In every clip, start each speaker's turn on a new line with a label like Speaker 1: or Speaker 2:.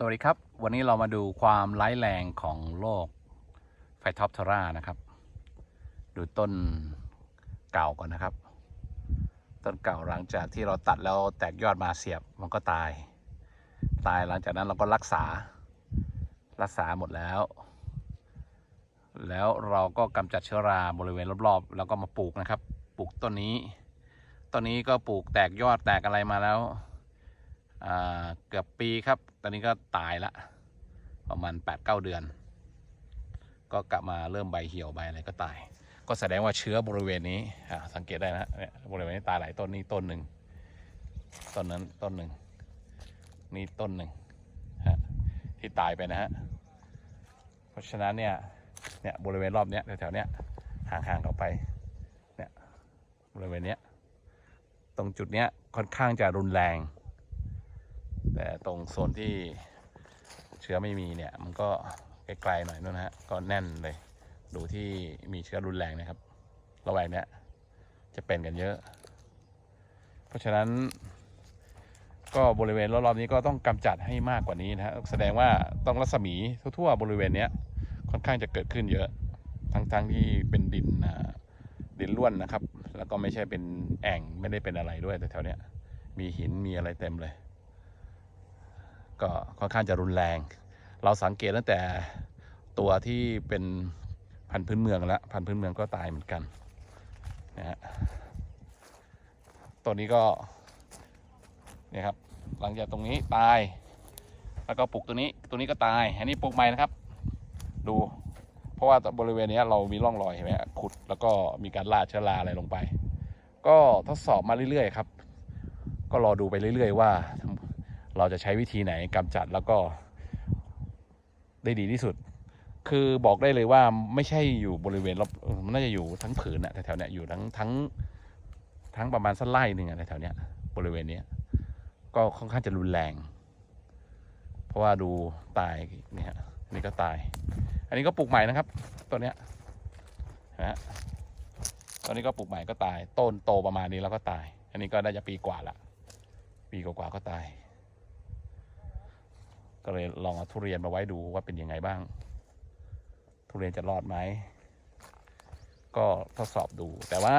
Speaker 1: สวัสดีครับ วันนี้เรามาดูความร้ายแรงของโรคไฟท็อปทรานะครับ ดูต้นเก่าก่อนนะครับ ต้นเก่าหลังจากที่เราตัดแล้วแตกยอดมาเสียบมันก็ตาย ตายหลังจากนั้นเราก็รักษา รักษาหมดแล้ว แล้วเราก็กำจัดเชื้อราบริเวณรอบๆ แล้วก็มาปลูกนะครับ ปลูกต้นนี้ ต้นนี้ก็ปลูกแตกยอดแตกอะไรมาแล้ว เกือบปีครับ ตอนนี้ก็ตายละประมาณ8ปดเเดือน ก็กลับมาเริ่มใบเหี่ยวใบอะไรก็ตาย ก็แสดงว่าเชื้อบริเวณนี้สังเกตได้นะเนี่ยบริเวณนี้ตายหลายต้นนี่ต้นหนึ่งต้นนั้นต้นหนึ่งนี่ต้นหนึ่งที่ตายไปนะฮะเพราะฉะนั้นเนี่ยเนี่ยบริเวณรอบเนี้ยแถวๆเนี้ยห่างๆออกไปเนี่ยบริเวณเนี้ยตรงจุดเนี้ยค่อนข้างจะรุนแรง แต่ตรงโซนที่เชื้อไม่มีเนี่ย มันก็ไกลๆหน่อยนู่นฮะก็แน่นเลย ดูที่มีเชื้อรุนแรงนะครับ ระแวกเนี้ยจะเป็นกันเยอะ เพราะฉะนั้น ก็บริเวณรอบๆนี้ก็ต้องกำจัดให้มากกว่านี้นะฮะแสดงว่าต้องรัศมีทั่วๆบริเวณเนี้ยค่อนข้างจะเกิดขึ้นเยอะ ทั้งๆที่เป็นดินดินล้วนนะครับ แล้วก็ไม่ใช่เป็นแอ่งไม่ได้เป็นอะไรด้วยแต่แถวเนี้ยมีหินมีอะไรเต็มเลย ก็ค่อนข้างจะรุนแรง เราสังเกตตั้งแต่ตัวที่เป็นพันธุ์พื้นเมืองแล้วพันธุ์พื้นเมืองก็ตายเหมือนกันนะฮะตัวนี้ก็เนี่ยครับหลังจากตรงนี้ตาย แล้วก็ปลูกตัวนี้ตัวนี้ก็ตาย อันนี้ปลูกใหม่นะครับ ดู เพราะว่าบริเวณนี้เรามีร่องรอยเห็นไหมขุดแล้วก็มีการลาเชื้อราอะไรลงไป ก็ทดสอบมาเรื่อยๆครับ ก็รอดูไปเรื่อย ๆ ว่า เราจะใช้วิธีไหนกำจัดแล้วก็ได้ดีที่สุด คือบอกได้เลยว่าไม่ใช่อยู่บริเวณรอบมันน่าจะอยู่ทั้งผืนอะแถวๆเนี้ยอยู่ทั้งทั้งทั้งประมาณสักไร่หนึ่งอะแถวๆเนี้ยบริเวณเนี้ยก็ค่อนข้างจะรุนแรง เพราะว่าดูตายนี่ฮะอันนี้ก็ตาย อันนี้ก็ปลูกใหม่นะครับตัวเนี้ยนะฮะตัวนี้ก็ปลูกใหม่ก็ตาย ต้นโตประมาณนี้แล้วก็ตาย อันนี้ก็ได้จะปีกว่าละ ปีกว่าก็ตาย ก็เลยลองเอาทุเรียนมาไว้ดูว่าเป็นยังไงบ้าง ทุเรียนจะรอดไหม ก็ทดสอบดู แต่ว่า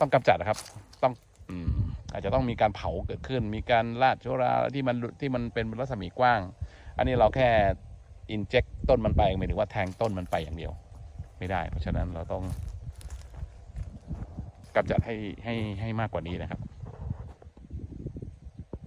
Speaker 1: ต้องกำจัดนะครับ ต้องอืมอาจจะต้องมีการเผาเกิดขึ้น มีการลาดชื้อราที่มันที่มันเป็นรัศมีกว้าง อันนี้เราแค่อินเจ t ต้นมันไปหมายถึงว่าแทงต้นมันไปอย่างเดียว ไม่ได้ เพราะฉะนั้นเราต้องกำจัดให้ให้ให้มากกว่านี้นะครับ